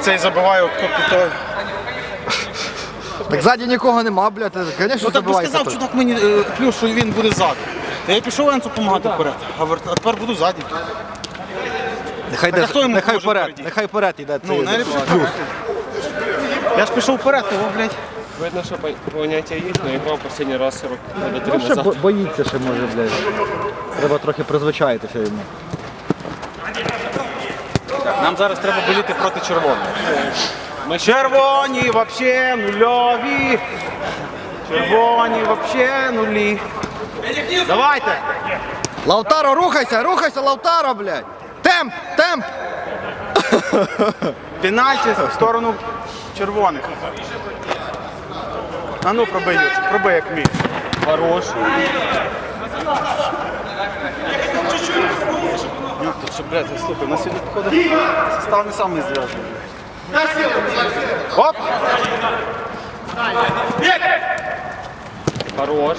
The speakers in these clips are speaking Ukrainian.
цей забиває от під той. Так ззаді нікого нема, блядь. ти, Звісно, Ну так би забивай. сказав чудак мені е, плюс, що він буде ззаду. Та я пішов Енцу допомагати вперед, а вер- а тепер буду ззаді. Нехай, Так, а хто йому нехай може вперед, впереді? нехай вперед йде. Ну, цей найліпше плюс. вперед. Я ж пішов вперед, того, блядь. Видно, що поняття є, але играл последний раз 40 года три Ну, ще назад. бо- боїться ще може, блядь. Треба трохи призвичаїтися йому. Нам зараз треба боліти проти червоних. Ми червоні вообще нульові. Червоні вообще нулі. Давайте. Лавтаро, рухайся, рухайся, Лавтаро, блядь. Темп, темп. Пенальті в сторону червоних. А ну пробий, пробий як мій. Хорош. Ну, тут що, блядь, слухай, на сьогодні походу состав не самий зв'язаний. Оп! Хорош.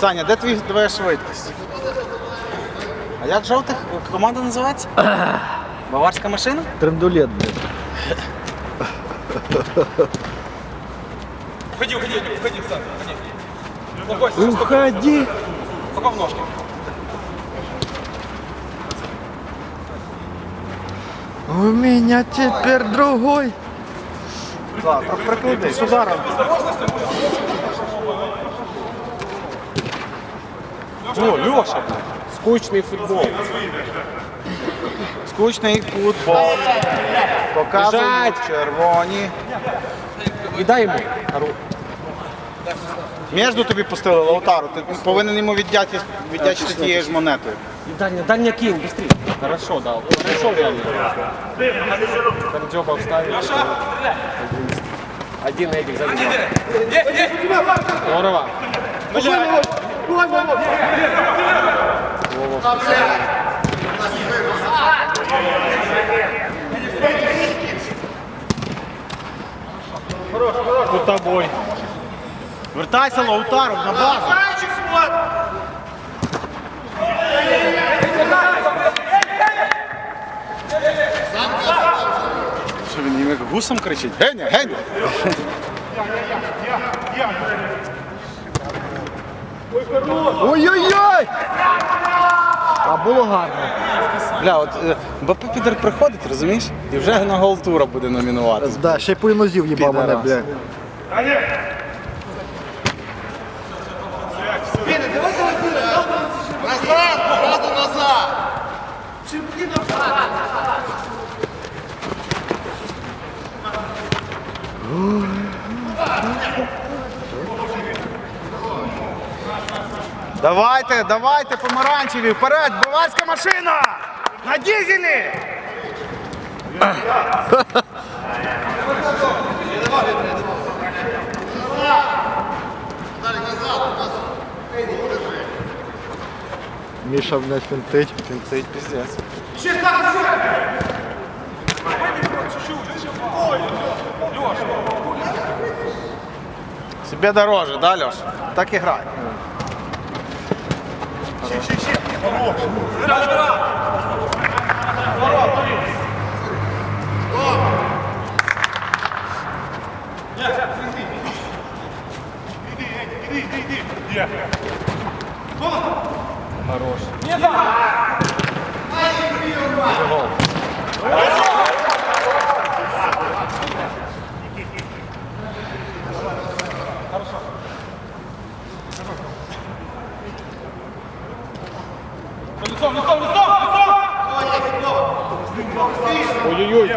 Саня, де твій твоя швидкість? А як жовтих команда називається? Баварська машина? Трендулет, блядь. Уходи. Уходи! Только в ножки. У меня теперь другой. Да, проклади с ударом. О, Леша, скучный футбол. скучный футбол. Показують червоні. И дай йому. Хорош. Міжду тобі пустили Лаутару. Ти повинен йому віддячити, віддячити тією ж монетою. И дальня, дальня кинь, быстрее. Хорошо дал. Хорошо дал. Кардёба вставил. Один на этих сзади. Здорово. Вова, Тут тобой. Вертайся Лаутару на базу. Що він як гусом кричить? Геня, Геня! Ой-ой-ой! А було гарно. Бля, от е, підер приходить, розумієш? І вже на гол тура буде номінувати. Да, ще й по нозів їбав мене, Підарас. Блядь. Давайте, давайте, помаранчеві, вперед, баварська машина! На дізелі! Міша, блядь, фінтить. Фінцить, піздець. Себе дороже, да, Леш? Так і грай. Хорош. Гол. Лицом, лицом, лицом, лицом! Ой-ой-ой!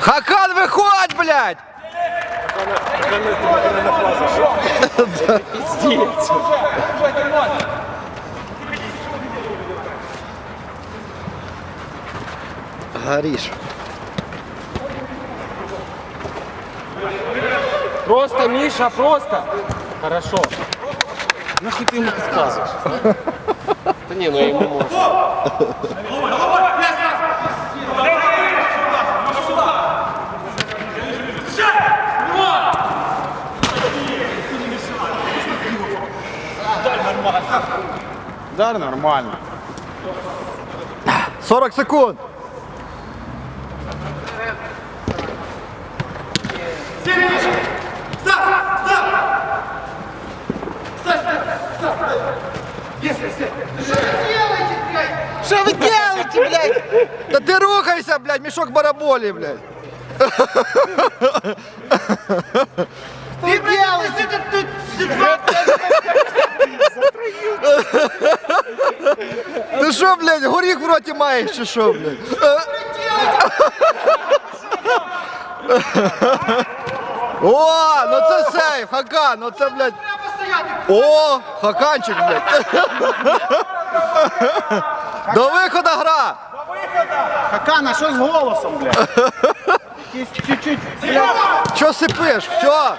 Хакан, виходь, блядь! Гориш. Просто, Миша, просто. Хорошо. Нахуй ти йому підказуєш? Та ні, ну я йому можу. Дар нормально. 40 секунд. Що Робите, блядь? Та ти рухайся, блядь, мішок бараболі, блядь. Ти робите? Ти Ти що, блядь, горіх в роті маєш чи що, блядь? О, ну це сейф, Хакан, ну це, блядь. О, Хаканчик, блядь. До виходу гра. Хакана, що з голосом, блядь? Якийсь чуть-чуть. Що сипиш? Все.